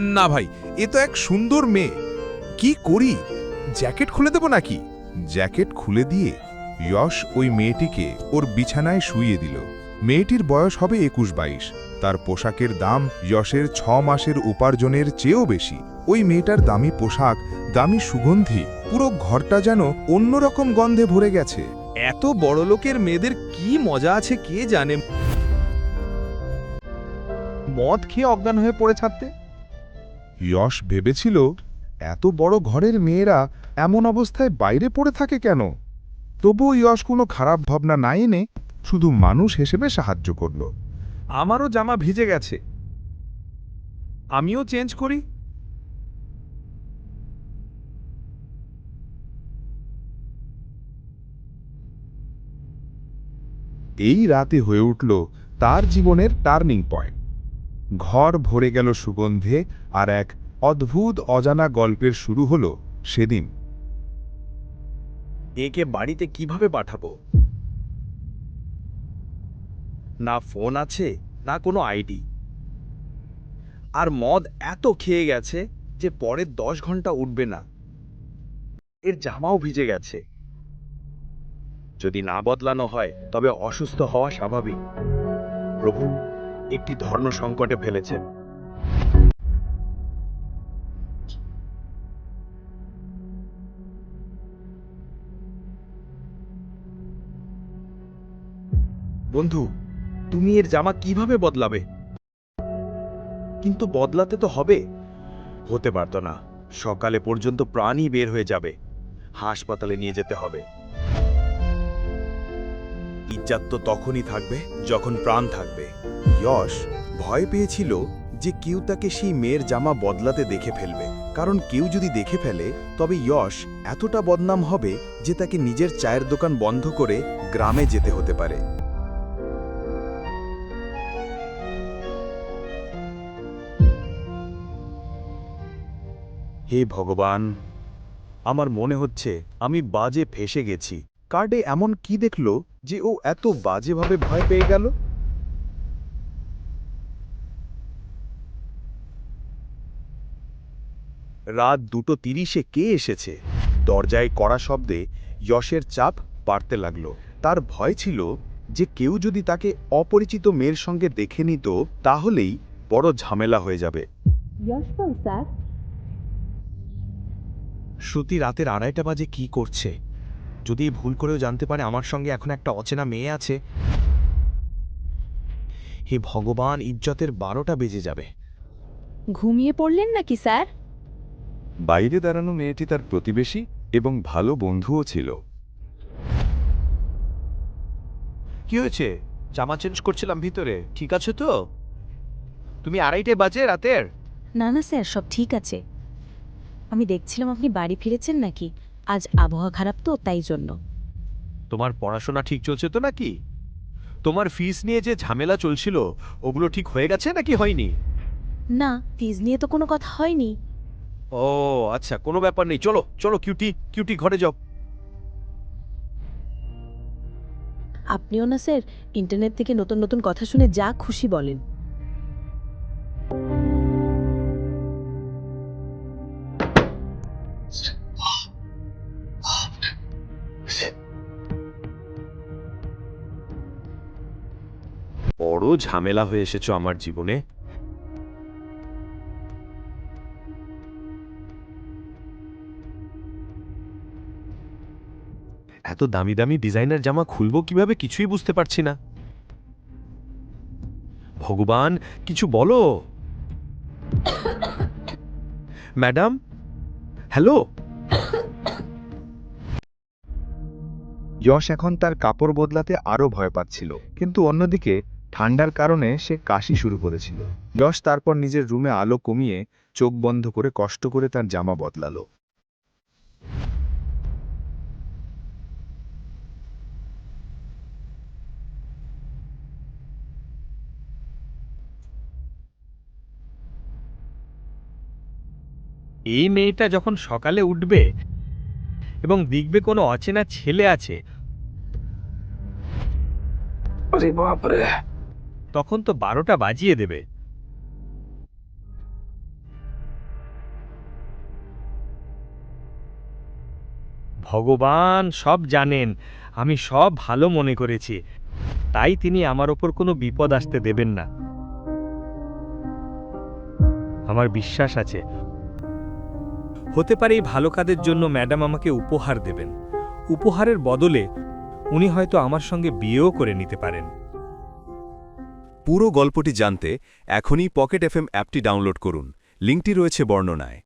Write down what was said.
না ভাই, এ তো এক সুন্দর মেয়ে। কি করি? জ্যাকেট খুলে দেব নাকি? জ্যাকেট খুলে দিয়ে যশ ওই মেয়েটিকে ওর বিছানায় শুইয়ে দিল। মেয়েটির বয়স হবে একুশ বাইশ। তার পোশাকের দাম যশের ছ মাসের উপার্জনের চেয়েও বেশি। ওই মেয়েটার দামি পোশাক, দামি সুগন্ধি, পুরো ঘরটা যেন অন্যরকম গন্ধে ভরে গেছে। এত বড় লোকের মেয়েদের কি মজা আছে কে জানে? মদ খেয়ে অজ্ঞান হয়ে পড়ে ছাড়তে যশ ভেবেছিল, এত বড় ঘরের মেয়েরা এমন অবস্থায় বাইরে পড়ে থাকে কেন? তবুও যশ কোনো খারাপ ভাবনা না এনে শুধু মানুষ হিসেবে সাহায্য করল। আমারও জামা ভিজে গেছে। আমিও চেঞ্জ করি। এই রাতে হয়ে উঠল তার জীবনের টার্নিং পয়েন্ট। ঘর ভরে গেল সুগন্ধে আর এক অদ্ভুত অজানা গল্পের শুরু হলো সেদিন। একে বাড়িতে কীভাবে পাঠাবো? না ফোন আছে, না কোনো আইডি। আর মদ এত খেয়ে গেছে যে পরের দশ ঘণ্টা উঠবে না। এর জামাও ভিজে গেছে। যদি না বদলানো হয়, তবে অসুস্থ হওয়া স্বাভাবিক। প্রভু একটি ধর্ম সংকটে ফেলেছেন বন্ধু, তুমি এর জামা কীভাবে বদলাবে? কিন্তু বদলাতে তো হবে। হতে পারতো না। সকালে পর্যন্ত প্রাণই বের হয়ে যাবে। হাসপাতালে নিয়ে যেতে হবে। ইজ্জাত তো তখনই থাকবে যখন প্রাণ থাকবে। যশ ভয় পেয়েছিল যে কেউ তাকে সেই মেয়ের জামা বদলাতে দেখে ফেলবে। কারণ কেউ যদি দেখে ফেলে, তবে যশ এতটা বদনাম হবে যে তাকে নিজের চায়ের দোকান বন্ধ করে গ্রামে যেতে হতে পারে। হে ভগবান, আমার মনে হচ্ছে আমি বাজে ফেসে গেছি। কার্ডে এমন কি দেখল যে ও এত বাজেভাবে ভয় পেয়ে গেল? রাত দুটো তিরিশে কে এসেছে? দরজায় কড়া শব্দে যশের চাপ বাড়তে লাগল। তার ভয় ছিল যে কেউ যদি তাকে অপরিচিত মেয়ের সঙ্গে দেখে নিত তাহলেই বড় ঝামেলা হয়ে যাবে। শ্রুতি রাতের আড়াইটা বাজে কি করছে? যদি ভুল করেও জানতে পারে আমার সঙ্গে এখন একটা অচেনা মেয়ে আছে। হে ভগবান ইজ্জতের বারোটা বেজে যাবে। ঘুমিয়ে পড়লেন নাকি স্যার? বাইরে দাঁড়ানো মেয়েটি তার প্রতিবেশী এবং ভালো বন্ধুও ছিল। কি হয়েছে? জামা চেঞ্জ করছিলাম ভিতরে। ঠিক আছে তো? তুমি আড়াইটে বাজে রাতের? না না স্যার সব ঠিক আছে। আমি দেখছিলাম আপনি বাড়ি ফিরেছেন নাকি? আজ আবহাওয়া খারাপ তো তাই জন্য। তোমার পড়াশোনা ঠিক চলছে তো নাকি? তোমার ফিস নিয়ে যে ঝামেলা চলছিল ওগুলো ঠিক হয়ে গেছে নাকি হয়নি? না ফিজ নিয়ে তো কোনো কথা হয়নি। ও আচ্ছা কোনো ব্যাপার নেই। চলো চলো কিউটি কিউটি ঘরে যাও। আপনিও না স্যার ইন্টারনেট থেকে নতুন নতুন কথা শুনে যা খুশি বলেন। বড় ঝামেলা হয়ে এসেছ আমার জীবনে। এত দামি দামি ডিজাইনার জামা খুলবো কীভাবে কিছুই বুঝতে পারছি না। ভগবান, কিছু বলো। ম্যাডাম? হ্যালো? যশ এখন তার কাপড় বদলাতে আরও ভয় পাচ্ছিল, কিন্তু অন্যদিকে ঠান্ডার কারণে সে কাশি শুরু করেছিল। যশ তারপর নিজের রুমে আলো কমিয়ে চোখ বন্ধ করে কষ্ট করে তার জামা বদলালো। এই মেয়েটা যখন সকালে উঠবে এবং দেখবে কোনো অচেনা ছেলে আছে তখন তো বারোটা বাজিয়ে দেবে। ভগবান সব জানেন আমি সব ভালো মনে করেছি তাই তিনি আমার ওপর কোনো বিপদ আসতে দেবেন না। আমার বিশ্বাস আছে হতে পারে এই ভালো কাজের জন্য ম্যাডাম আমাকে উপহার দেবেন। উপহারের বদলে উনি হয়তো আমার সঙ্গে বিয়েও করে নিতে পারেন। পুরো গল্পটি জানতে এখনই পকেট এফএম অ্যাপটি ডাউনলোড করুন। লিঙ্কটি রয়েছে বর্ণনায়।